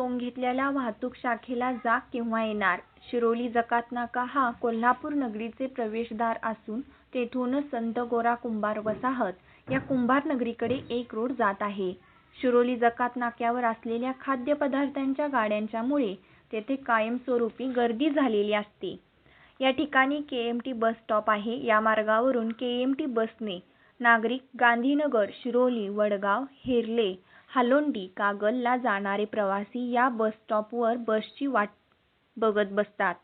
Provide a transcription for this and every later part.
या वाहतूक शाखेला जा केव्हा येणार? शिरोली जकातनाका हा कोल्हापूर नगरीचे प्रवेशद्वार असून तेथूनच संत गोरा कुंभार वसाहत या कुंभार नगरीकडे एक रोड जात आहे. शिरोली जकातनाक्यावर असलेल्या खाद्यपदार्थांच्या गाड्यांच्यामुळे तेथे कायमस्वरूपी गर्दी झालेली असते. या ठिकाणी केएमटी बस स्टॉप आहे. या मार्गावरून केएमटी बसने नागरिक गांधीनगर, शिरोली, वडगाव, हेर्ले, हालोंडी, कागलला जाणारे प्रवासी या बस स्टॉपवर बसची वाट बघत बसतात.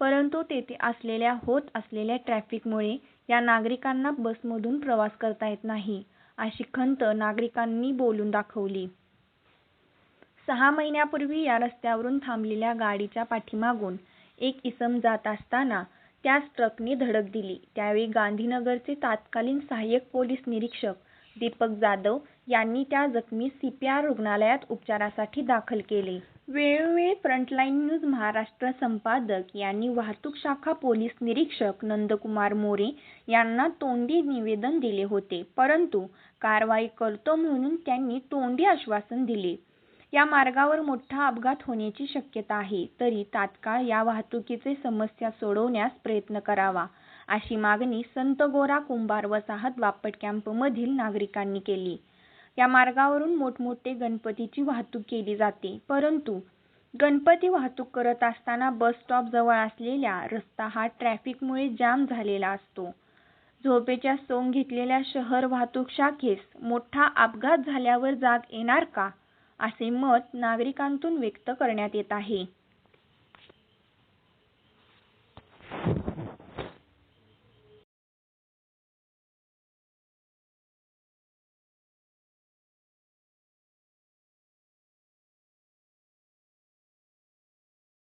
परंतु तेथे असलेल्या होत असलेल्या ट्रॅफिकमुळे या नागरिकांना बसमधून प्रवास करता येत नाही, अशी खंत नागरिकांनी बोलून दाखवली. सहा महिन्यापूर्वी या रस्त्यावरून थांबलेल्या गाडीच्या पाठीमागून एक इसम जात असताना त्यास ट्रकने धडक दिली. त्यावेळी गांधीनगरचे तत्कालीन सहाय्यक पोलीस निरीक्षक दीपक जाधव यांनी त्या जखमी सीपीआर रुग्णालयात उपचारासाठी दाखल केले. वेळोवेळी फ्रंटलाईन न्यूज महाराष्ट्र संपादक यांनी वाहतूक शाखा पोलीस निरीक्षक नंदकुमार मोरे यांना तोंडी निवेदन दिले होते. परंतु कारवाई करतो म्हणून त्यांनी तोंडी आश्वासन दिले. या मार्गावर मोठा अपघात होण्याची शक्यता आहे. तरी तात्काळ या वाहतुकीचे समस्या सोडवण्यास प्रयत्न करावा, अशी मागणी संत गोरा कुंभार वसाहत बापट कॅम्पमधील नागरिकांनी केली. या मार्गावरून मोठमोठे गणपतीची वाहतूक केली जाते. परंतु गणपती वाहतूक करत असताना बस स्टॉप जवळ असलेला रस्ता हा ट्रॅफिकमुळे जाम झालेला असतो. झोपेच्या सोंग घेतलेल्या शहर वाहतूक शाखेस मोठा अपघात झाल्यावर जाग येणार का? असे मत नागरिकांतून व्यक्त करण्यात येत आहे.